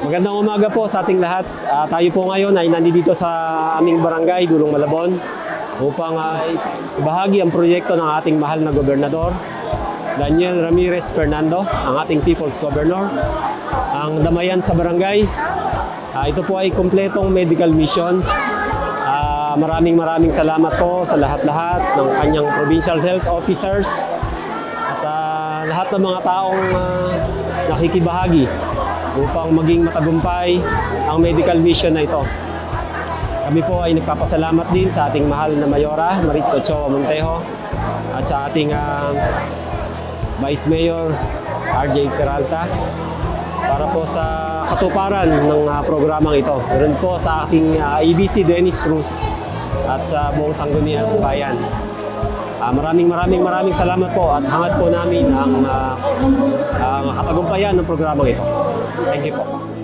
Magandang umaga po sa ating lahat. Ah, tayo po ngayon ay nandito sa aming barangay, Dulong Malabon, upang ah, bahagi ang proyekto ng ating mahal na gobernador, Daniel Ramirez Fernando, ang ating People's Governor. Ang damayan sa barangay, ah, ito po ay kumpletong medical missions. Ah, maraming maraming salamat po sa lahat-lahat ng kanyang provincial health officers at ah, lahat ng mga taong ah, nakikibahagi upang maging matagumpay ang medical mission na ito. Kami po ay nagpapasalamat din sa ating mahal na Mayora, Maritz Ochoa Montejo, at sa ating ah, Vice Mayor, RJ Peralta, para po sa katuparan ng ah, programang ito. Meron po sa ating ah, ABC Dennis Cruz at sa buong Sangguniang Bayan. Ah, maraming maraming maraming salamat po at hangad po namin ang, ah, ang katagumpayan ng programang ito. Thank you po.